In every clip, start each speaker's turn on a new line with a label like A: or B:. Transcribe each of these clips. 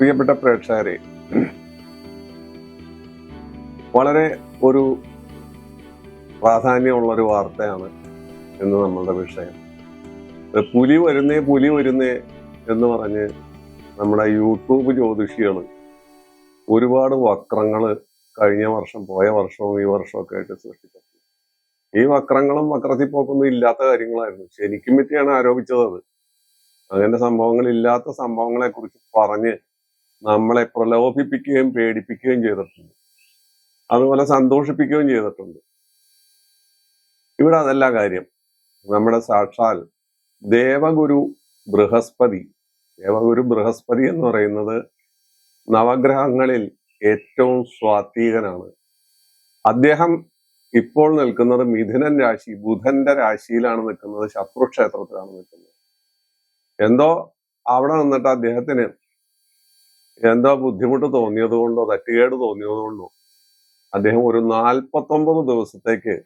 A: പ്രിയപ്പെട്ട പ്രേക്ഷകരെ വളരെ ഒരു പ്രാധാന്യമുള്ള ഒരു വാർത്തയാണ് എന്ന് നമ്മളുടെ വിഷയം. പുലി വരുന്നേ പുലി വരുന്നേ എന്ന് പറഞ്ഞ് നമ്മുടെ യൂട്യൂബ് ജ്യോതിഷികൾ ഒരുപാട് വക്രങ്ങൾ കഴിഞ്ഞ വർഷം പോയ വർഷവും ഈ വർഷവും ഒക്കെ ആയിട്ട് സൃഷ്ടിച്ചു ഈ വക്രങ്ങളും വക്രത്തിൽ പോക്കൊന്നും ഇല്ലാത്ത കാര്യങ്ങളായിരുന്നു. ശരിക്കും പറ്റിയാണ് ആരോപിച്ചത് അത്. അങ്ങനെ സംഭവങ്ങൾ ഇല്ലാത്ത സംഭവങ്ങളെ കുറിച്ച് പറഞ്ഞ് നമ്മളെ പ്രലോഭിപ്പിക്കുകയും പേടിപ്പിക്കുകയും ചെയ്തിട്ടുണ്ട്. അതുപോലെ സന്തോഷിപ്പിക്കുകയും ചെയ്തിട്ടുണ്ട്. ഇവിടെ അതല്ല കാര്യം. നമ്മുടെ സാക്ഷാൽ ദേവഗുരു ബൃഹസ്പതി ദേവഗുരു ബൃഹസ്പതി എന്ന് പറയുന്നത് നവഗ്രഹങ്ങളിൽ ഏറ്റവും സ്വാത്വികനാണ് അദ്ദേഹം ഇപ്പോൾ നിൽക്കുന്നത് മിഥുനൻ രാശി ബുധന്റെ രാശിയിലാണ് നിൽക്കുന്നത് ശത്രുക്ഷേത്രത്തിലാണ് നിൽക്കുന്നത്. എന്തോ അവിടെ നിന്നിട്ട് അദ്ദേഹത്തിന് എന്തോ ബുദ്ധിമുട്ട് തോന്നിയത് കൊണ്ടോ തട്ടുകേട് തോന്നിയത് കൊണ്ടോ? അദ്ദേഹം ഒരു നാൽപ്പത്തൊമ്പത് ദിവസത്തേക്ക്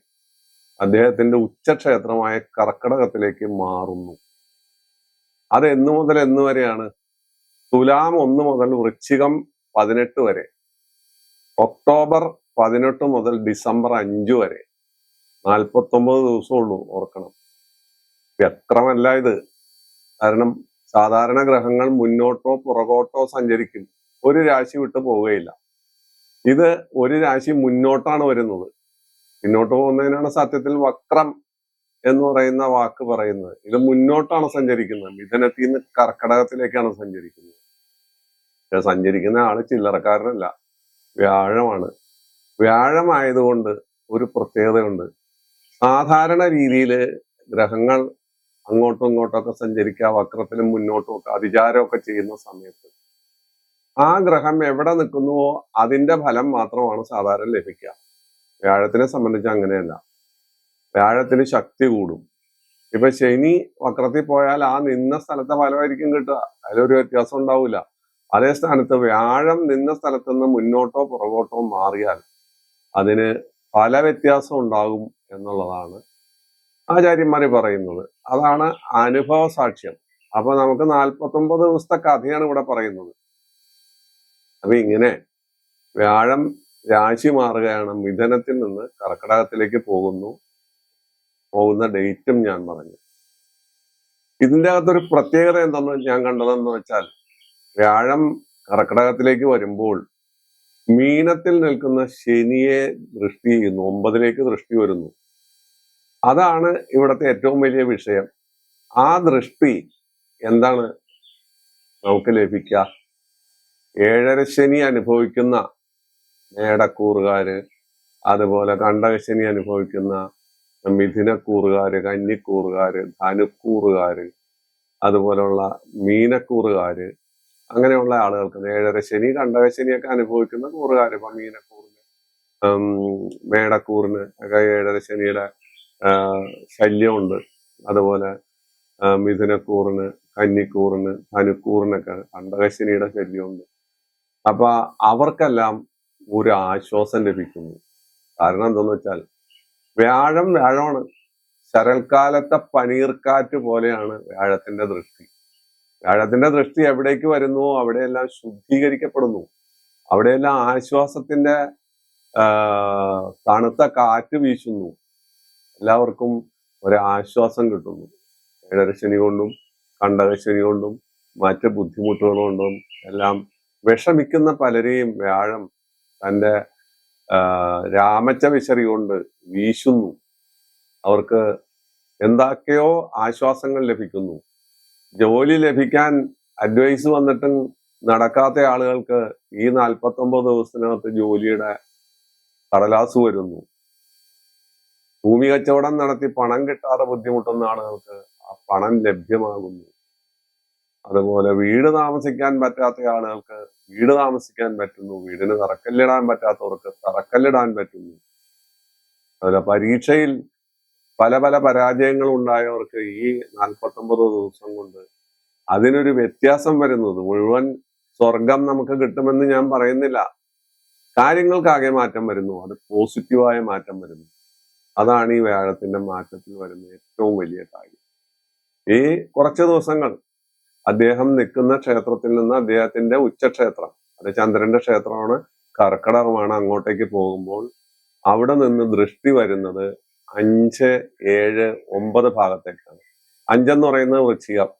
A: അദ്ദേഹത്തിന്റെ ഉച്ചക്ഷേത്രമായ കർക്കടകത്തിലേക്ക് മാറുന്നു. അത് എന്നു മുതൽ എന്ന് വരെയാണ്. തുലാം ഒന്ന് മുതൽ വൃശ്ചികം പതിനെട്ട് വരെ. ഒക്ടോബർ പതിനെട്ട് മുതൽ ഡിസംബർ അഞ്ച് വരെ. നാൽപ്പത്തൊമ്പത് ദിവസമുള്ളൂ ഓർക്കണം. വ്യക്രമല്ല ഇത്. കാരണം സാധാരണ ഗ്രഹങ്ങൾ മുന്നോട്ടോ പുറകോട്ടോ സഞ്ചരിക്കും. ഒരു രാശി വിട്ടു പോവുകയില്ല. ഇത് ഒരു രാശി മുന്നോട്ടാണ് വരുന്നത്. മുന്നോട്ട് പോകുന്നതിനാണ് സത്യത്തിൽ വക്രം എന്ന് പറയുന്ന വാക്ക് പറയുന്നത്. ഇത് മുന്നോട്ടാണ് സഞ്ചരിക്കുന്നത്. മിഥുനത്തിൽ നിന്ന് കർക്കടകത്തിലേക്കാണ് സഞ്ചരിക്കുന്നത്. സഞ്ചരിക്കുന്ന ആൾ ചില്ലറക്കാരനല്ല. വ്യാഴമാണ്. വ്യാഴമായതുകൊണ്ട് ഒരു പ്രത്യേകതയുണ്ട്. സാധാരണ രീതിയിൽ ഗ്രഹങ്ങൾ അങ്ങോട്ടും ഇങ്ങോട്ടൊക്കെ സഞ്ചരിക്കുക വക്രത്തിലും മുന്നോട്ടും ഒക്കെ അതിചാരമൊക്കെ ചെയ്യുന്ന സമയത്ത് ആ ഗ്രഹം എവിടെ നിൽക്കുന്നുവോ അതിന്റെ ഫലം മാത്രമാണ് സാധാരണ ലഭിക്കുക. വ്യാഴത്തിനെ സംബന്ധിച്ച് അങ്ങനെയല്ല. വ്യാഴത്തിന് ശക്തി കൂടും. ഇപ്പൊ ശനി വക്രത്തിൽ പോയാൽ ആ നിന്ന സ്ഥലത്തെ ഫലമായിരിക്കും കിട്ടുക. അതിലൊരു വ്യത്യാസം ഉണ്ടാവില്ല അതേ സ്ഥാനത്ത് വ്യാഴം നിന്ന സ്ഥലത്ത് നിന്ന് മുന്നോട്ടോ പുറകോട്ടോ മാറിയാൽ അതിന് പല വ്യത്യാസം ഉണ്ടാകും എന്നുള്ളതാണ് ആചാര്യന്മാര് പറയുന്നത്. അതാണ് അനുഭവ സാക്ഷ്യം അപ്പൊ നമുക്ക് നാൽപ്പത്തൊമ്പത് ദിവസത്തെ കഥയാണ് ഇവിടെ പറയുന്നത്. അപ്പൊ ഇങ്ങനെ വ്യാഴം രാശി മാറുകയാണ്. മിഥനത്തിൽ നിന്ന് കർക്കടകത്തിലേക്ക് പോകുന്നു. പോകുന്ന ഡേറ്റും ഞാൻ പറഞ്ഞു. ഇതിന്റെ അകത്തൊരു പ്രത്യേകത എന്തെന്ന് ഞാൻ കണ്ടതെന്ന് വെച്ചാൽ വ്യാഴം കർക്കടകത്തിലേക്ക് വരുമ്പോൾ മീനത്തിൽ നിൽക്കുന്ന ശനിയെ ദൃഷ്ടി ചെയ്യുന്നു. ഒമ്പതിലേക്ക് ദൃഷ്ടി വരുന്നു. അതാണ് ഇവിടുത്തെ ഏറ്റവും വലിയ വിഷയം. ആ ദൃഷ്ടി എന്താണ് നമുക്ക് ലഭിക്കുക? ഏഴര ശനി അനുഭവിക്കുന്ന മേടക്കൂറുകാര് അതുപോലെ കണ്ടകശനി അനുഭവിക്കുന്ന മിഥുനക്കൂറുകാര് കന്നിക്കൂറുകാര് ധനുക്കൂറുകാര് അതുപോലുള്ള മീനക്കൂറുകാര് അങ്ങനെയുള്ള ആളുകൾക്ക് ഏഴര ശനി കണ്ടകശനിയൊക്കെ അനുഭവിക്കുന്ന കൂറുകാര്. ഇപ്പൊ മീനക്കൂറിന് മേടക്കൂറിന് ഒക്കെ ഏഴര ശനിയുടെ ആ, ശല്യമുണ്ട്. അതുപോലെ മിഥുനക്കൂറിന് കന്നിക്കൂറിന് ധനുക്കൂറിനൊക്കെ കണ്ടകശിനിയുടെ ശല്യമുണ്ട്. അപ്പൊ അവർക്കെല്ലാം ഒരു ആശ്വാസം ലഭിക്കുന്നു. കാരണം എന്തെന്ന് വെച്ചാൽ വ്യാഴം വ്യാഴമാണ്. ശരൽക്കാലത്തെ പനീർക്കാറ്റ് പോലെയാണ് വ്യാഴത്തിന്റെ ദൃഷ്ടി. വ്യാഴത്തിന്റെ ദൃഷ്ടി എവിടേക്ക് വരുന്നുവോ അവിടെയെല്ലാം ശുദ്ധീകരിക്കപ്പെടുന്നു. അവിടെയെല്ലാം ആശ്വാസത്തിന്റെ തണുത്ത കാറ്റ് വീശുന്നു. എല്ലാവർക്കും ഒരു ആശ്വാസം കിട്ടുന്നു. ഏഴരശനി കൊണ്ടും കണ്ടകശനി കൊണ്ടും മറ്റ് ബുദ്ധിമുട്ടുകൾ കൊണ്ടും എല്ലാം വിഷമിക്കുന്ന പലരെയും വ്യാഴം തന്റെ രാമച്ച വിശറി കൊണ്ട് വീശുന്നു. അവർക്ക് എന്തൊക്കെയോ ആശ്വാസങ്ങൾ ലഭിക്കുന്നു. ജോലി ലഭിക്കാൻ അഡ്വൈസ് വന്നിട്ടും നടക്കാത്ത ആളുകൾക്ക് ഈ നാൽപ്പത്തൊമ്പത് ദിവസത്തിനകത്ത് ജോലിയുടെ കടലാസ് വരുന്നു. ഭൂമി കച്ചവടം നടത്തി പണം കിട്ടാതെ ബുദ്ധിമുട്ടുന്ന ആളുകൾക്ക് ആ പണം ലഭ്യമാകുന്നു. അതുപോലെ വീട് താമസിക്കാൻ പറ്റാത്ത ആളുകൾക്ക് വീട് താമസിക്കാൻ പറ്റുന്നു. വീടിന് തറക്കല്ലിടാൻ പറ്റാത്തവർക്ക് തറക്കല്ലിടാൻ പറ്റുന്നു. അതുപോലെ പരീക്ഷയിൽ പല പല പരാജയങ്ങൾ ഉണ്ടായവർക്ക് ഈ നാൽപ്പത്തൊമ്പത് ദിവസം കൊണ്ട് അതിനൊരു വ്യത്യാസം വരുന്നത്. മുഴുവൻ സ്വർഗം നമുക്ക് കിട്ടുമെന്ന് ഞാൻ പറയുന്നില്ല. കാര്യങ്ങൾക്കാകെ മാറ്റം വരുന്നു. അത് പോസിറ്റീവായ മാറ്റം വരുന്നു. അതാണ് ഈ വ്യാഴത്തിന്റെ മാറ്റത്തിൽ വരുന്ന ഏറ്റവും വലിയ കാര്യം. ഈ കുറച്ച് ദിവസങ്ങൾ അദ്ദേഹം നിൽക്കുന്ന ക്ഷേത്രത്തിൽ നിന്ന് അദ്ദേഹത്തിന്റെ ഉച്ചക്ഷേത്രം അത് ചന്ദ്രന്റെ ക്ഷേത്രമാണ് കർക്കടകമാണ് അങ്ങോട്ടേക്ക് പോകുമ്പോൾ അവിടെ നിന്ന് ദൃഷ്ടി വരുന്നത് അഞ്ച് ഏഴ് ഒമ്പത് ഭാഗത്തേക്കാണ്. അഞ്ചെന്ന് പറയുന്നത് വൃശ്ചികം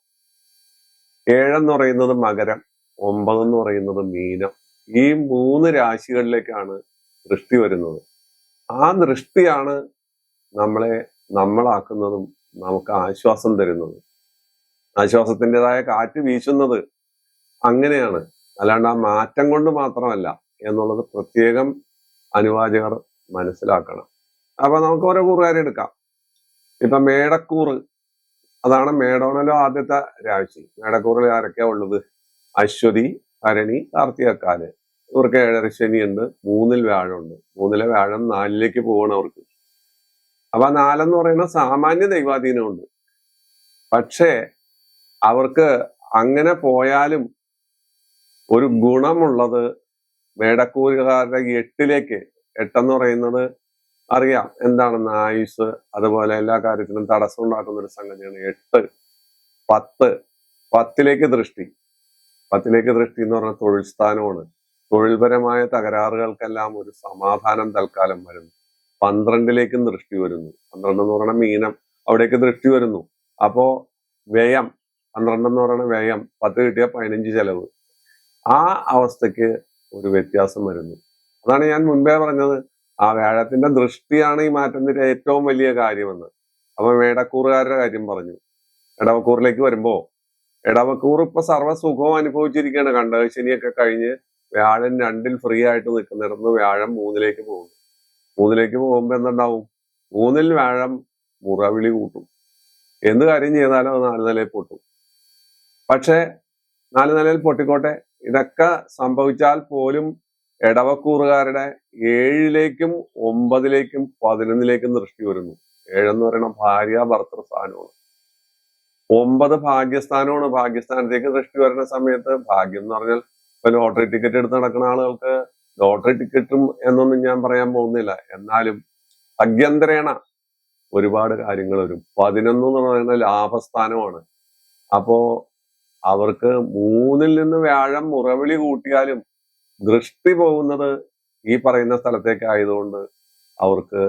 A: ഏഴെന്ന് പറയുന്നത് മകരം ഒമ്പതെന്ന് പറയുന്നത് മീനം. ഈ മൂന്ന് രാശികളിലേക്കാണ് ദൃഷ്ടി വരുന്നത്. ആ ദൃഷ്ടിയാണ് നമ്മളെ നമ്മളാക്കുന്നതും നമുക്ക് ആശ്വാസം തരുന്നത്. ആശ്വാസത്തിന്റെതായ കാറ്റ് വീശുന്നത് അങ്ങനെയാണ്. അല്ലാണ്ട് ആ മാറ്റം കൊണ്ട് മാത്രമല്ല എന്നുള്ളത് പ്രത്യേകം അനുവാചകർ മനസ്സിലാക്കണം. അപ്പൊ നമുക്ക് ഓരോ കൂറുകാരെ എടുക്കാം. ഇപ്പൊ മേടക്കൂറ് അതാണ് മേടോണലോ ആദ്യത്തെ രാശി. മേടക്കൂറിൽ ആരൊക്കെയാ ഉള്ളത്? അശ്വതി ഭരണി കാർത്തികക്കാൽ ഇവർക്ക് ഏഴര ശനിയുണ്ട് മൂന്നിൽ വ്യാഴമുണ്ട്. മൂന്നിലെ വ്യാഴം നാലിലേക്ക് പോകണം അവർക്ക്. അപ്പൊ ആ നാലെന്ന് പറയുന്ന സാമാന്യ ദൈവാധീനമുണ്ട്. പക്ഷേ അവർക്ക് അങ്ങനെ പോയാലും ഒരു ഗുണമുള്ളത് മേടക്കൂറുകാരുടെ എട്ടിലേക്ക് എട്ടെന്ന് പറയുന്നത് അറിയാം. എന്താണെന്ന്? ആയുസ് അതുപോലെ എല്ലാ കാര്യത്തിലും തടസ്സം ഉണ്ടാക്കുന്ന ഒരു സംഗതിയാണ് എട്ട്. പത്ത്. പത്തിലേക്ക് ദൃഷ്ടി. പത്തിലേക്ക് ദൃഷ്ടി എന്ന് പറഞ്ഞാൽ തൊഴിൽ സ്ഥാനമാണ് തൊഴിൽപരമായ തകരാറുകൾക്കെല്ലാം ഒരു സമാധാനം തൽക്കാലം വരുന്നു. പന്ത്രണ്ടിലേക്കും ദൃഷ്ടി വരുന്നു. പന്ത്രണ്ട് എന്ന് പറയുന്ന മീനം അവിടേക്ക് ദൃഷ്ടി വരുന്നു. അപ്പോ വ്യയം പന്ത്രണ്ട് എന്ന് പറയുന്ന വ്യയം പത്ത് കിട്ടിയ പതിനഞ്ച് ചെലവ്. ആ അവസ്ഥയ്ക്ക് ഒരു വ്യത്യാസം വരുന്നു. അതാണ് ഞാൻ മുൻപേ പറഞ്ഞത്. ആ വേഴത്തിന്റെ ദൃഷ്ടിയാണ് ഈ മാറ്റത്തിന്റെ ഏറ്റവും വലിയ കാര്യമെന്ന്. അപ്പൊ വേടക്കൂറുകാരുടെ കാര്യം പറഞ്ഞു. ഇടവക്കൂറിലേക്ക് വരുമ്പോ ഇടവക്കൂർ ഇപ്പൊ സർവസുഖവും അനുഭവിച്ചിരിക്കുകയാണ് കണ്ടകശനിയൊക്കെ കഴിഞ്ഞ് വ്യാഴൻ രണ്ടിൽ ഫ്രീ ആയിട്ട് നിൽക്കുന്നിടന്ന് വ്യാഴം മൂന്നിലേക്ക് പോകുന്നു. മൂന്നിലേക്ക് പോകുമ്പോ എന്തുണ്ടാവും? മൂന്നിൽ വ്യാഴം മുറവിളി കൂട്ടും. എന്ത് കാര്യം ചെയ്താലും അത് നാല് നിലയിൽ പൊട്ടും. പക്ഷേ നാല് നിലയിൽ പൊട്ടിക്കോട്ടെ? ഇതൊക്കെ സംഭവിച്ചാൽ പോലും ഇടവക്കൂറുകാരുടെ ഏഴിലേക്കും ഒമ്പതിലേക്കും പതിനൊന്നിലേക്കും ദൃഷ്ടി വരുന്നു. ഏഴെന്ന് പറയുന്ന ഭാര്യ ഭർത്തൃസ്ഥാനമാണ് ഒമ്പത് ഭാഗ്യസ്ഥാനമാണ്. ഭാഗ്യസ്ഥാനത്തേക്ക് ദൃഷ്ടി വരുന്ന സമയത്ത് ഭാഗ്യം എന്ന് പറഞ്ഞാൽ ഇപ്പൊ ലോട്ടറി ടിക്കറ്റ് എടുത്ത് നടക്കുന്ന ആളുകൾക്ക് ലോട്ടറി ടിക്കറ്റും എന്നൊന്നും ഞാൻ പറയാൻ പോകുന്നില്ല. എന്നാലും അഭ്യന്തരേണ ഒരുപാട് കാര്യങ്ങൾ വരും. പതിനൊന്ന് എന്ന് പറയുന്ന ലാഭസ്ഥാനമാണ്. അപ്പോ അവർക്ക് മൂന്നിൽ നിന്ന് വ്യാഴം മുറവിളി കൂട്ടിയാലും ദൃഷ്ടി പോകുന്നത് ഈ പറയുന്ന സ്ഥലത്തേക്ക് ആയതുകൊണ്ട് അവർക്ക്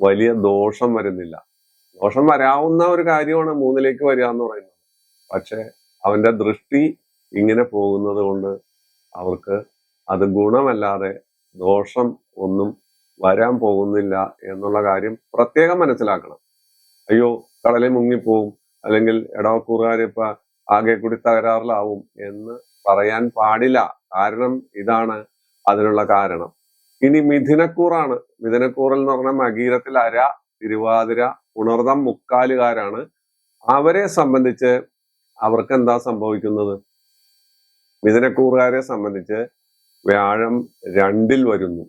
A: വലിയ ദോഷം വരുന്നില്ല. ദോഷം വരാവുന്ന ഒരു കാര്യമാണ് മൂന്നിലേക്ക് വരിക എന്ന് പറയുന്നത്. പക്ഷെ അവന്റെ ദൃഷ്ടി ഇങ്ങനെ പോകുന്നത് കൊണ്ട് അവർക്ക് അത് ഗുണമല്ലാതെ ദോഷം ഒന്നും വരാൻ പോകുന്നില്ല എന്നുള്ള കാര്യം പ്രത്യേകം മനസ്സിലാക്കണം. അയ്യോ കടലിൽ മുങ്ങിപ്പോവും അല്ലെങ്കിൽ ഇടവക്കൂറുകാർ ഇപ്പൊ ആകെ കൂടി തകരാറിലാവും എന്ന് പറയാൻ പാടില്ല. കാരണം ഇതാണ് അതിനുള്ള കാരണം. ഇനി മിഥുനക്കൂറാണ്. മിഥുനക്കൂറിൽ എന്ന് പറഞ്ഞാൽ മകീരത്തിൽ അര തിരുവാതിര ഉണർദം മുക്കാലുകാരാണ്. അവരെ സംബന്ധിച്ച് അവർക്ക് എന്താ സംഭവിക്കുന്നത്? മിഥുനക്കൂറുകാരെ സംബന്ധിച്ച് വ്യാഴം രണ്ടിൽ വരുന്നു.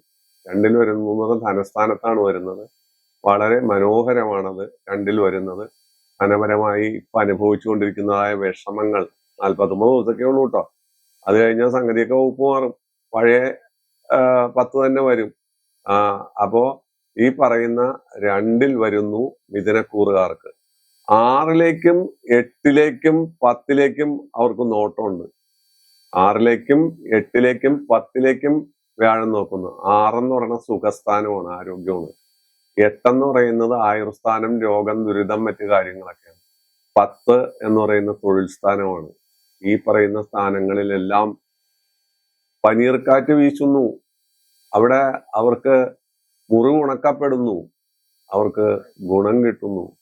A: രണ്ടിൽ വരുന്നു എന്ന് ധനസ്ഥാനത്താണ് വരുന്നത്. വളരെ മനോഹരമാണത് രണ്ടിൽ വരുന്നത്. ധനപരമായി ഇപ്പൊ അനുഭവിച്ചുകൊണ്ടിരിക്കുന്നതായ വിഷമങ്ങൾ നാൽപ്പത്തൊമ്പത് ദിവസമൊക്കെ ഉള്ളൂ കേട്ടോ. അത് കഴിഞ്ഞാൽ സംഗതിയൊക്കെ ഉപ്പ് മാറും. പഴയ പത്ത് തന്നെ വരും. ആ അപ്പോ ഈ പറയുന്ന രണ്ടിൽ വരുന്നു മിഥുനക്കൂറുകാർക്ക്. ആറിലേക്കും എട്ടിലേക്കും പത്തിലേക്കും അവർക്ക് നോട്ടമുണ്ട്. ആറിലേക്കും എട്ടിലേക്കും പത്തിലേക്കും വ്യാഴം നോക്കുന്നു. ആറെന്ന് പറയുന്ന സുഖസ്ഥാനമാണ് ആരോഗ്യമാണ്. എട്ടെന്ന് പറയുന്നത് ആയുർസ്ഥാനം രോഗം ദുരിതം മറ്റു കാര്യങ്ങളൊക്കെയാണ്. പത്ത് എന്ന് പറയുന്ന തൊഴിൽ സ്ഥാനമാണ് ഈ പറയുന്ന സ്ഥാനങ്ങളിലെല്ലാം പനീർക്കാറ്റ് വീശുന്നു. അവിടെ അവർക്ക് മുറിവുണക്കപ്പെടുന്നു അവർക്ക് ഗുണം കിട്ടുന്നു.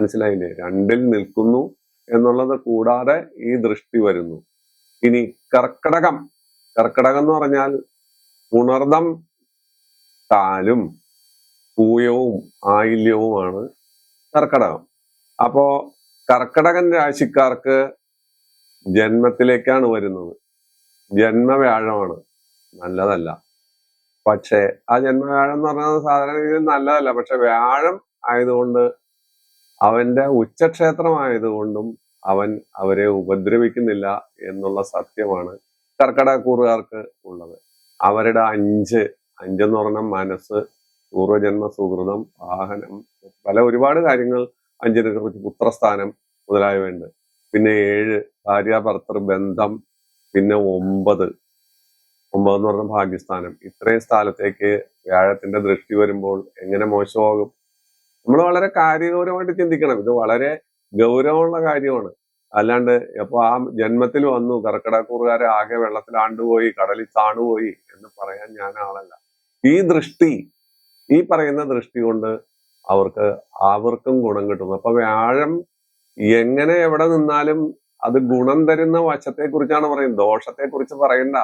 A: മനസ്സിലായില്ലേ? രണ്ടിൽ നിൽക്കുന്നു എന്നുള്ളത് കൂടാതെ ഈ ദൃഷ്ടി വരുന്നു. ഇനി കർക്കടകം. കർക്കടകം എന്ന് പറഞ്ഞാൽ ഉണർദം താലും പൂയവും ആയില്യവുമാണ് കർക്കടകം. അപ്പോ കർക്കടകൻ രാശിക്കാർക്ക് ജന്മത്തിലേക്കാണ് വരുന്നത്. ജന്മവ്യാഴമാണ്. നല്ലതല്ല. പക്ഷേ ആ ജന്മവ്യാഴം എന്ന് പറഞ്ഞാൽ സാധാരണ രീതിയിൽ നല്ലതല്ല. പക്ഷെ വ്യാഴം ആയതുകൊണ്ട് അവന്റെ ഉച്ചക്ഷേത്രമായതുകൊണ്ടും അവൻ അവരെ ഉപദ്രവിക്കുന്നില്ല എന്നുള്ള സത്യമാണ് കർക്കടകൂറുകാർക്ക് ഉള്ളത്. അവരുടെ അഞ്ച് അഞ്ചെന്ന് പറഞ്ഞ മനസ്സ് പൂർവജന്മ സുഹൃതം വാഹനം പല ഒരുപാട് കാര്യങ്ങൾ അഞ്ചിനെ കുറിച്ച് പുത്രസ്ഥാനം മുതലായവയുണ്ട്. പിന്നെ ഏഴ് ഭാര്യ ഭർത്തൃ ബന്ധം പിന്നെ ഒമ്പത്. ഒമ്പത് എന്ന് പറഞ്ഞ ഭാഗ്യസ്ഥാനം. ഇത്രയും സ്ഥലത്തേക്ക് വ്യാഴത്തിന്റെ ദൃഷ്ടി വരുമ്പോൾ എങ്ങനെ മോശമാകും? നമ്മൾ വളരെ കാര്യഗൗരവമായിട്ട് ചിന്തിക്കണം. ഇത് വളരെ ഗൗരവമുള്ള കാര്യമാണ്. അല്ലാണ്ട് അപ്പൊ ആ ജന്മത്തിൽ വന്നു കർക്കിടക്കൂറുകാരെ ആകെ വെള്ളത്തിലാണ്ടുപോയി കടലിൽ താണുപോയി എന്ന് പറയാൻ ഞാൻ ആളല്ല. ഈ ദൃഷ്ടി ഈ പറയുന്ന ദൃഷ്ടി കൊണ്ട് അവർക്ക് അവർക്കും ഗുണം കിട്ടുന്നു. അപ്പൊ വ്യാഴം എങ്ങനെ എവിടെ നിന്നാലും അത് ഗുണം തരുന്ന വശത്തെ കുറിച്ചാണ് പറയുന്നത്. ദോഷത്തെ കുറിച്ച് പറയണ്ട.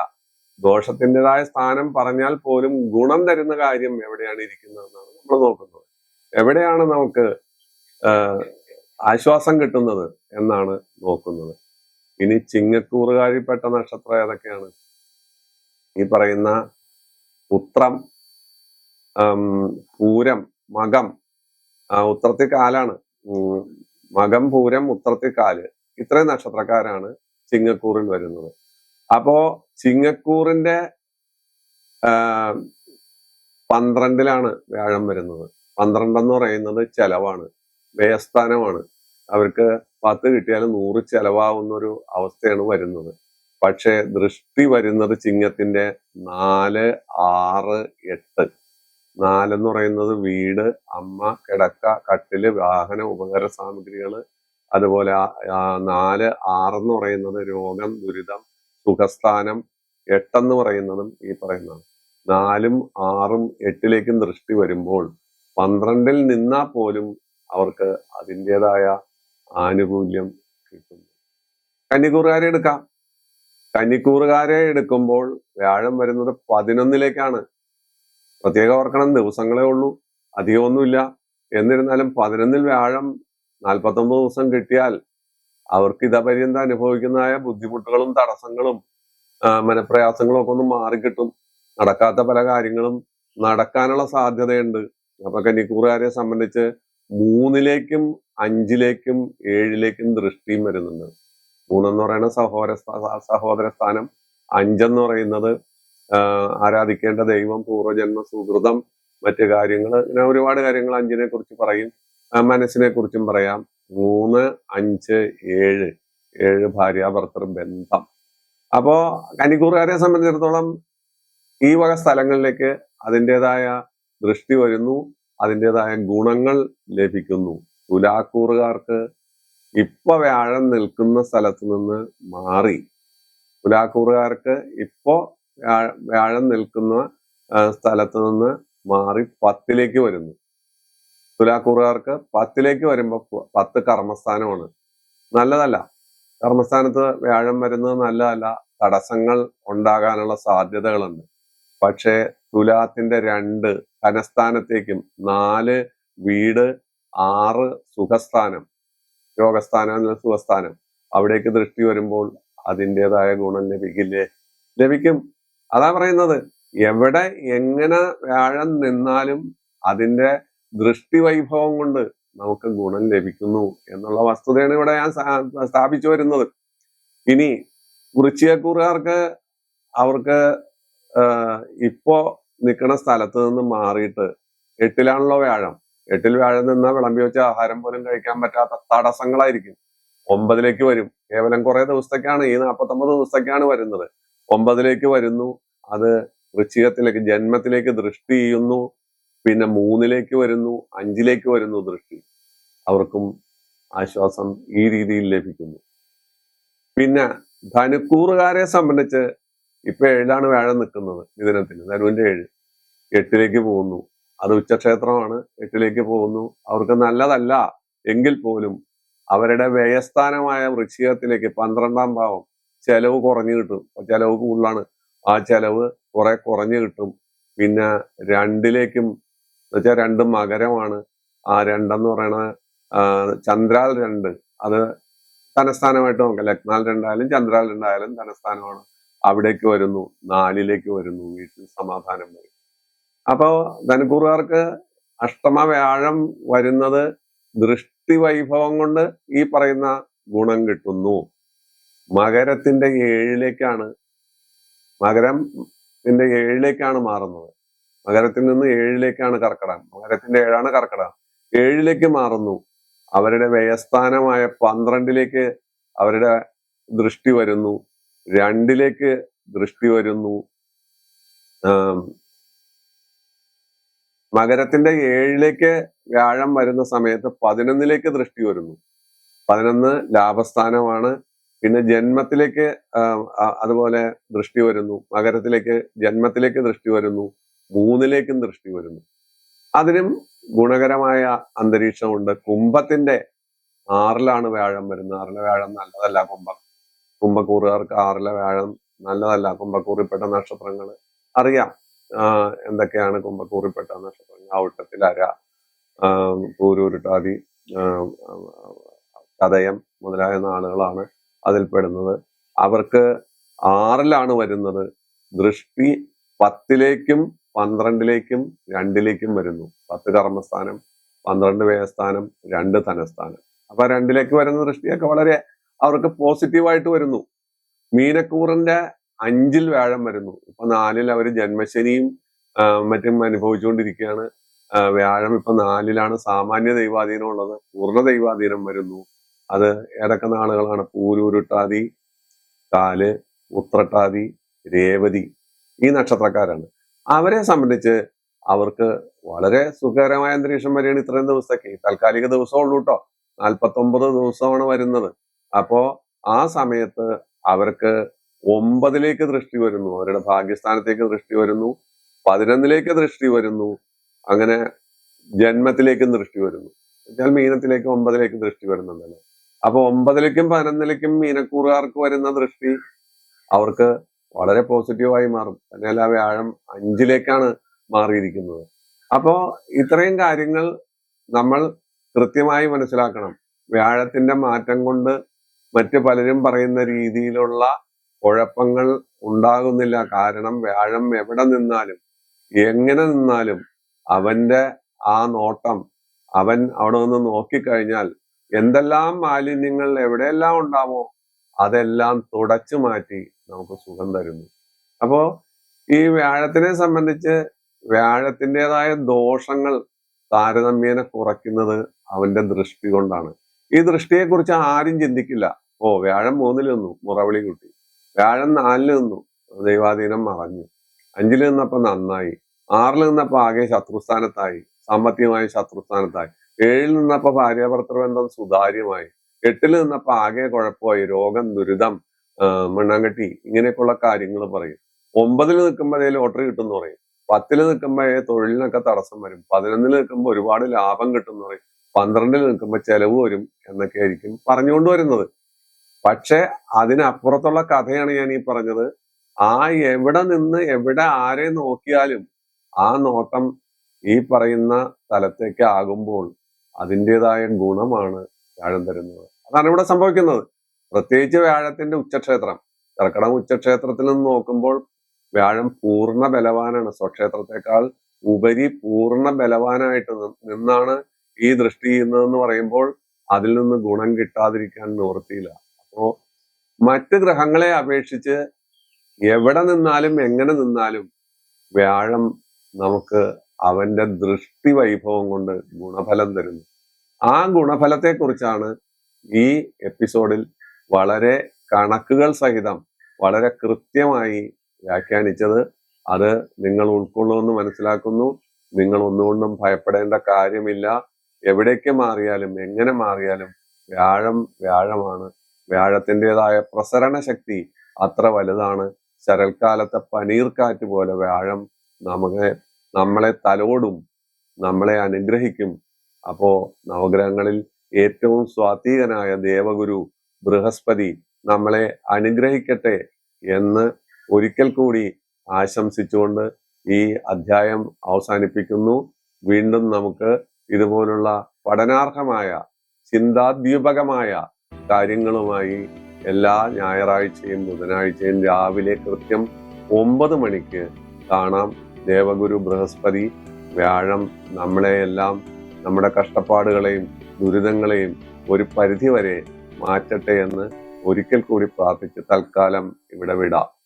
A: ദോഷത്തിന്റെതായ സ്ഥാനം പറഞ്ഞാൽ പോലും ഗുണം തരുന്ന കാര്യം എവിടെയാണ് ഇരിക്കുന്നതെന്നാണ് നമ്മൾ നോക്കുന്നത്. എവിടെയാണ് നമുക്ക് ആശ്വാസം കിട്ടുന്നത് എന്നാണ് നോക്കുന്നത്. ഇനി ചിങ്ങക്കൂറുകാരിൽപ്പെട്ട നക്ഷത്രം ഏതൊക്കെയാണ്? ഈ പറയുന്ന ഉത്രം പൂരം മകം. ഉത്രത്തി കാലാണ്. മകം പൂരം ഉത്രത്തിൽ കാൽ. ഇത്രയും നക്ഷത്രക്കാരാണ് ചിങ്ങക്കൂറിൽ വരുന്നത്. അപ്പോ ചിങ്ങക്കൂറിന്റെ പന്ത്രണ്ടിലാണ് വ്യാഴം വരുന്നത്. പന്ത്രണ്ടെന്ന് പറയുന്നത് ചെലവാണ്. വ്യയസ്ഥാനമാണ്. അവർക്ക് പത്ത് കിട്ടിയാലും നൂറ് ചെലവാകുന്ന ഒരു അവസ്ഥയാണ് വരുന്നത്. പക്ഷേ ദൃഷ്ടി വരുന്നത് ചിങ്ങത്തിന്റെ നാല് ആറ് എട്ട്. നാലെന്ന് പറയുന്നത് വീട് അമ്മ കിടക്ക കട്ടിൽ വാഹന ഉപകര സാമഗ്രികൾ അതുപോലെ നാല് ആറെന്ന് പറയുന്നത് രോഗം ദുരിതം സുഖസ്ഥാനം എട്ടെന്ന് പറയുന്നതും ഈ പറയുന്നതാണ്. നാലും ആറും എട്ടിലേക്കും ദൃഷ്ടി വരുമ്പോൾ പന്ത്രണ്ടിൽ നിന്നാൽ പോലും അവർക്ക് അതിന്റെതായ ആനുകൂല്യം കിട്ടുന്നു. കന്നിക്കൂറുകാരെ എടുക്കാം. കന്നിക്കൂറുകാരെ എടുക്കുമ്പോൾ വ്യാഴം വരുന്നത് പതിനൊന്നിലേക്കാണ്. പ്രത്യേക ഓർക്കണം ദിവസങ്ങളെ ഉള്ളൂ അധികമൊന്നുമില്ല. എന്നിരുന്നാലും പതിനൊന്നിൽ വ്യാഴം നാൽപ്പത്തൊമ്പത് ദിവസം കിട്ടിയാൽ അവർക്ക് ഇതപര്യന്തം അനുഭവിക്കുന്നതായ ബുദ്ധിമുട്ടുകളും തടസ്സങ്ങളും മനപ്രയാസങ്ങളും ഒക്കെ ഒന്ന് മാറിക്കിട്ടും. നടക്കാത്ത പല കാര്യങ്ങളും നടക്കാനുള്ള സാധ്യതയുണ്ട്. അപ്പൊ കന്നിക്കൂറുകാരെ സംബന്ധിച്ച് മൂന്നിലേക്കും അഞ്ചിലേക്കും ഏഴിലേക്കും ദൃഷ്ടിയും വരുന്നുണ്ട്. മൂന്നെന്ന് പറയുന്ന സഹോദര സഹോദര സ്ഥാനം. അഞ്ചെന്ന് പറയുന്നത് ആരാധിക്കേണ്ട ദൈവം പൂർവജന്മ സുഹൃതം മറ്റു കാര്യങ്ങൾ ഇങ്ങനെ ഒരുപാട് കാര്യങ്ങൾ അഞ്ചിനെ കുറിച്ച് പറയും. മനസ്സിനെ കുറിച്ചും പറയാം. മൂന്ന് അഞ്ച് ഏഴ്. ഏഴ് ഭാര്യ ഭർത്തൃ ബന്ധം. അപ്പോ കന്നിക്കൂറുകാരെ സംബന്ധിച്ചിടത്തോളം ഈ വക സ്ഥലങ്ങളിലേക്ക് അതിന്റെതായ ദൃഷ്ടി വരുന്നു. അതിന്റെതായ ഗുണങ്ങൾ ലഭിക്കുന്നു. തുലാക്കൂറുകാർക്ക് ഇപ്പൊ വ്യാഴം നിൽക്കുന്ന സ്ഥലത്ത് നിന്ന് മാറി. തുലാക്കൂറുകാർക്ക് ഇപ്പോ വ്യാഴ- നിൽക്കുന്ന സ്ഥലത്ത് നിന്ന് മാറി പത്തിലേക്ക് വരുന്നു. തുലാക്കൂറുകാർക്ക് പത്തിലേക്ക് വരുമ്പോൾ പത്ത് കർമ്മസ്ഥാനമാണ്. നല്ലതല്ല. കർമ്മസ്ഥാനത്ത് വ്യാഴം വരുന്നത് നല്ലതല്ല. തടസ്സങ്ങൾ ഉണ്ടാകാനുള്ള സാധ്യതകളുണ്ട്. പക്ഷേ തുലാത്തിന്റെ രണ്ട് ധനസ്ഥാനത്തേക്കും നാല് വീട് ആറ് സുഖസ്ഥാനം രോഗസ്ഥാനം അല്ല സുഖസ്ഥാനം. അവിടേക്ക് ദൃഷ്ടി വരുമ്പോൾ അതിന്റെതായ ഗുണം ലഭിക്കില്ലേ? ലഭിക്കും. അതാ പറയുന്നത്. എവിടെ എങ്ങനെ വ്യാഴം നിന്നാലും അതിന്റെ ദൃഷ്ടി വൈഭവം കൊണ്ട് നമുക്ക് ഗുണം ലഭിക്കുന്നു എന്നുള്ള വസ്തുതയാണ് ഇവിടെ ഞാൻ സ്ഥാ- സ്ഥാപിച്ചു വരുന്നത്. ഇനി വൃശ്ചികക്കൂറുകാർക്ക് അവർക്ക് ഇപ്പോ നിൽക്കുന്ന സ്ഥലത്ത് നിന്ന് മാറിയിട്ട് എട്ടിലാണല്ലോ വ്യാഴം. എട്ടിൽ വ്യാഴം നിന്നാൽ വിളമ്പി വെച്ച ആഹാരം പോലും കഴിക്കാൻ പറ്റാത്ത തടസ്സങ്ങളായിരിക്കും. ഒമ്പതിലേക്ക് വരും. കേവലം കുറെ ദിവസത്തേക്കാണ് ഈ നാൽപ്പത്തൊമ്പത് ദിവസത്തേക്കാണ് വരുന്നത്. ഒമ്പതിലേക്ക് വരുന്നു അത് വൃശ്ചികത്തിലേക്ക് ജന്മത്തിലേക്ക് ദൃഷ്ടി ചെയ്യുന്നു പിന്നെ മൂന്നിലേക്ക് വരുന്നു അഞ്ചിലേക്ക് വരുന്നു ദൃഷ്ടി. അവർക്കും ആശ്വാസം ഈ രീതിയിൽ ലഭിക്കുന്നു. പിന്നെ ധനുക്കൂറുകാരെ സംബന്ധിച്ച് ഇപ്പൊ ഏഴാണ് വ്യാഴം നിൽക്കുന്നത് മിഥുനത്തിന്. ധനുവിന്റെ ഏഴ്. എട്ടിലേക്ക് പോകുന്നു. അത് ഉച്ചക്ഷേത്രമാണ്. എട്ടിലേക്ക് പോകുന്നു. അവർക്ക് നല്ലതല്ല എങ്കിൽ പോലും അവരുടെ വ്യയസ്ഥാനമായ വൃശ്ചികത്തിലേക്ക് പന്ത്രണ്ടാം ഭാവം ചെലവ് കുറഞ്ഞു കിട്ടും. ചെലവ് കൂടുതലാണ്. ആ ചെലവ് കുറെ കുറഞ്ഞു കിട്ടും. പിന്നെ രണ്ടിലേക്കും എന്നുവെച്ചാൽ രണ്ട് മകരമാണ്. ആ രണ്ടെന്ന് പറയണത് ചന്ദ്രാൽ രണ്ട്. അത് ധനസ്ഥാനമായിട്ട് നോക്കാം. ലഗ്നാൽ രണ്ടായാലും ചന്ദ്രാൽ രണ്ടായാലും ധനസ്ഥാനമാണ്. അവിടേക്ക് വരുന്നു നാലിലേക്ക് വരുന്നു വീട്ടിൽ സമാധാനം വരും. അപ്പോ ധനക്കൂറുകാർക്ക് അഷ്ടമ വ്യാഴം വരുന്നത് ദൃഷ്ടി വൈഭവം കൊണ്ട് ഈ പറയുന്ന ഗുണം കിട്ടുന്നു. മകരത്തിന്റെ ഏഴിലേക്കാണ് മകരത്തിന്റെ ഏഴിലേക്കാണ് മാറുന്നത്. മകരത്തിൽ നിന്ന് ഏഴിലേക്കാണ് കർക്കടകം. മകരത്തിന്റെ ഏഴാണ് കർക്കടകം. ഏഴിലേക്ക് മാറുന്നു. അവരുടെ വ്യയസ്ഥാനമായ പന്ത്രണ്ടിലേക്ക് അവരുടെ ദൃഷ്ടി വരുന്നു. രണ്ടിലേക്ക് ദൃഷ്ടി വരുന്നു. മകരത്തിന്റെ ഏഴിലേക്ക് വ്യാഴം വരുന്ന സമയത്ത് പതിനൊന്നിലേക്ക് ദൃഷ്ടി വരുന്നു. പതിനൊന്ന് ലാഭസ്ഥാനമാണ്. പിന്നെ ജന്മത്തിലേക്ക് അതുപോലെ ദൃഷ്ടി വരുന്നു. മകരത്തിലേക്ക് ജന്മത്തിലേക്ക് ദൃഷ്ടി വരുന്നു. മൂന്നിലേക്കും ദൃഷ്ടി വരുന്നു. അതിനും ഗുണകരമായ അന്തരീക്ഷമുണ്ട്. കുംഭത്തിന്റെ ആറിലാണ് വ്യാഴം വരുന്നത്. ആറിലെ വ്യാഴം നല്ലതല്ല കുംഭം. കുംഭക്കൂറുകാർക്ക് ആറിലെ വ്യാഴം നല്ലതല്ല. കുംഭക്കൂറിൽപ്പെട്ട നക്ഷത്രങ്ങൾ അറിയാം. എന്തൊക്കെയാണ് കുംഭക്കൂറിൽപ്പെട്ട നക്ഷത്രങ്ങൾ? ഔട്ടത്തിൽ അര ആഹ് ചതയം മുതലായ നാളുകളാണ് അതിൽപ്പെടുന്നത്. അവർക്ക് ആറിലാണ് വരുന്നത്. ദൃഷ്ടി പത്തിലേക്കും പന്ത്രണ്ടിലേക്കും രണ്ടിലേക്കും വരുന്നു. പത്ത് കർമ്മസ്ഥാനം പന്ത്രണ്ട് വ്യയസ്ഥാനം രണ്ട് ധനസ്ഥാനം. അപ്പൊ രണ്ടിലേക്ക് വരുന്ന ദൃഷ്ടിയൊക്കെ വളരെ അവർക്ക് പോസിറ്റീവായിട്ട് വരുന്നു. മീനക്കൂറിന്റെ അഞ്ചിൽ വ്യാഴം വരുന്നു. ഇപ്പൊ നാലിൽ അവർ ജന്മശനിയും മറ്റും അനുഭവിച്ചുകൊണ്ടിരിക്കുകയാണ്. വ്യാഴം ഇപ്പൊ നാലിലാണ്. സാമാന്യ ദൈവാധീനം ഉള്ളത് പൂർണ ദൈവാധീനം വരുന്നു. അത് ഏതൊക്കെ നാളുകളാണ്? പൂരൂരുട്ടാതി കാൽ ഉത്രട്ടാതി രേവതി ഈ നക്ഷത്രക്കാരാണ്. അവരെ സംബന്ധിച്ച് അവർക്ക് വളരെ സുഖകരമായ അന്തരീക്ഷം വരെയാണ് ഇത്രയും ദിവസത്തേക്ക് താൽക്കാലിക ദിവസം ഉള്ളൂ കേട്ടോ നാൽപ്പത്തൊമ്പത് ദിവസമാണ് വരുന്നത്. അപ്പോ ആ സമയത്ത് അവർക്ക് ഒമ്പതിലേക്ക് ദൃഷ്ടി വരുന്നു. അവരുടെ ഭാഗ്യസ്ഥാനത്തേക്ക് ദൃഷ്ടി വരുന്നു. പതിനൊന്നിലേക്ക് ദൃഷ്ടി വരുന്നു. അങ്ങനെ ജന്മത്തിലേക്കും ദൃഷ്ടി വരുന്നു. എന്നാൽ മീനത്തിലേക്ക് ഒമ്പതിലേക്ക് ദൃഷ്ടി വരുന്നുണ്ടല്ലോ. അപ്പൊ ഒമ്പതിലേക്കും പതിനൊന്നിലേക്കും മീനക്കൂറുകാർക്ക് വരുന്ന ദൃഷ്ടി അവർക്ക് വളരെ പോസിറ്റീവായി മാറും. തന്നെയല്ല വ്യാഴം അഞ്ചിലേക്കാണ് മാറിയിരിക്കുന്നത്. അപ്പോ ഇത്രയും കാര്യങ്ങൾ നമ്മൾ കൃത്യമായി മനസ്സിലാക്കണം. വ്യാഴത്തിന്റെ മാറ്റം കൊണ്ട് മറ്റു പലരും പറയുന്ന രീതിയിലുള്ള കുഴപ്പങ്ങൾ ഉണ്ടാകുന്നില്ല. കാരണം വ്യാഴം എവിടെ നിന്നാലും എങ്ങനെ നിന്നാലും അവന്റെ ആ നോട്ടം അവൻ അവിടെ നിന്ന് നോക്കിക്കഴിഞ്ഞാൽ എന്തെല്ലാം മാലിന്യങ്ങൾ എവിടെയെല്ലാം ഉണ്ടാവോ അതെല്ലാം തുടച്ചു മാറ്റി നമുക്ക് സുഖം തരുന്നു. അപ്പോ ഈ വ്യാഴത്തിനെ സംബന്ധിച്ച് വ്യാഴത്തിന്റെതായ ദോഷങ്ങൾ താരതമ്യേന കുറയ്ക്കുന്നത് അവന്റെ ദൃഷ്ടി കൊണ്ടാണ്. ഈ ദൃഷ്ടിയെക്കുറിച്ച് ആരും ചിന്തിക്കില്ല. ഓ വ്യാഴം മൂന്നിൽ നിന്നു മുറവിളി കുട്ടി. വ്യാഴം നാലിൽ നിന്നു ദൈവാധീനം മറഞ്ഞു. അഞ്ചിൽ നിന്നപ്പോ നന്നായി. ആറിൽ നിന്നപ്പോ ആകെ ശത്രുസ്ഥാനത്തായി സാമ്പത്തികമായ ശത്രുസ്ഥാനത്തായി. ഏഴിൽ നിന്നപ്പോ ഭാര്യാഭർത്തൃ ബന്ധം സുതാര്യമായി. എട്ടിൽ നിന്നപ്പോ ആകെ കുഴപ്പമായി രോഗം ദുരിതം മണ്ണാങ്കട്ടി ഇങ്ങനെയൊക്കെയുള്ള കാര്യങ്ങൾ പറയും. ഒമ്പതിൽ നിൽക്കുമ്പോഴേ ലോട്ടറി കിട്ടുമെന്ന് പറയും. പത്തിൽ നിൽക്കുമ്പോഴേ തൊഴിലിനൊക്കെ തടസ്സം വരും. പതിനൊന്നിൽ നിൽക്കുമ്പോൾ ഒരുപാട് ലാഭം കിട്ടുമെന്ന് പറയും. പന്ത്രണ്ടിൽ നിൽക്കുമ്പോൾ ചെലവ് വരും എന്നൊക്കെ ആയിരിക്കും പറഞ്ഞുകൊണ്ട് വരുന്നത്. പക്ഷെ അതിനപ്പുറത്തുള്ള കഥയാണ് ഞാൻ ഈ പറഞ്ഞത്. ആ എവിടെ നിന്ന് എവിടെ ആരെ നോക്കിയാലും ആ നോട്ടം ഈ പറയുന്ന സ്ഥലത്തേക്ക് ആകുമ്പോൾ അതിന്റെതായ ഗുണമാണ് വ്യാഴം തരുന്നത്. അതാണ് ഇവിടെ സംഭവിക്കുന്നത്. പ്രത്യേകിച്ച് വ്യാഴത്തിന്റെ ഉച്ചക്ഷേത്രം. കർക്കടകം ഉച്ചക്ഷേത്രത്തിൽ നിന്ന് നോക്കുമ്പോൾ വ്യാഴം പൂർണ ബലവാനാണ്. സ്വക്ഷേത്രത്തെക്കാൾ ഉപരി പൂർണ ബലവാനായിട്ട് നിന്നാണ് ഈ ദൃഷ്ടി ചെയ്യുന്നതെന്ന് പറയുമ്പോൾ അതിൽ നിന്ന് ഗുണം കിട്ടാതിരിക്കാൻ നിവൃത്തിയില്ല. അപ്പോ മറ്റ് ഗ്രഹങ്ങളെ അപേക്ഷിച്ച് എവിടെ നിന്നാലും എങ്ങനെ നിന്നാലും വ്യാഴം നമുക്ക് അവന്റെ ദൃഷ്ടി വൈഭവം കൊണ്ട് ഗുണഫലം തരുന്നു. ആ ഗുണഫലത്തെ കുറിച്ചാണ് ഈ എപ്പിസോഡിൽ വളരെ കണക്കുകൾ സഹിതം വളരെ കൃത്യമായി വ്യാഖ്യാനിച്ചത്. അത് നിങ്ങൾ ഉൾക്കൊള്ളുമെന്ന് മനസ്സിലാക്കുന്നു. നിങ്ങൾ ഒന്നുകൊണ്ടും ഭയപ്പെടേണ്ട കാര്യമില്ല. എവിടേക്ക് മാറിയാലും എങ്ങനെ മാറിയാലും വ്യാഴം വ്യാഴമാണ്. വ്യാഴത്തിന്റെതായ പ്രസരണ ശക്തി അത്ര വലുതാണ്. ശരൽക്കാലത്തെ പനീർക്കാറ്റ് പോലെ വ്യാഴം നമുക്ക് നമ്മളെ തലോടും നമ്മളെ അനുഗ്രഹിക്കും. അപ്പോ നവഗ്രഹങ്ങളിൽ ഏറ്റവും സ്വാധീകനായ ദേവഗുരു ബൃഹസ്പതി നമ്മളെ അനുഗ്രഹിക്കട്ടെ എന്ന് ഒരിക്കൽ കൂടി ആശംസിച്ചുകൊണ്ട് ഈ അധ്യായം അവസാനിപ്പിക്കുന്നു. വീണ്ടും നമുക്ക് ഇതുപോലുള്ള പഠനാർഹമായ ചിന്താദ്വീപകമായ കാര്യങ്ങളുമായി എല്ലാ ഞായറാഴ്ചയും ബുധനാഴ്ചയും രാവിലെ കൃത്യം ഒമ്പത് മണിക്ക് കാണാം. ദേവഗുരു ബൃഹസ്പതി വ്യാഴം നമ്മളെയെല്ലാം നമ്മുടെ കഷ്ടപ്പാടുകളെയും ദുരിതങ്ങളെയും ഒരു പരിധിവരെ മാറ്റട്ടെ എന്ന് ഒരിക്കൽ കൂടി പ്രാർത്ഥിച്ച് തൽക്കാലം ഇവിടെ വിടാം.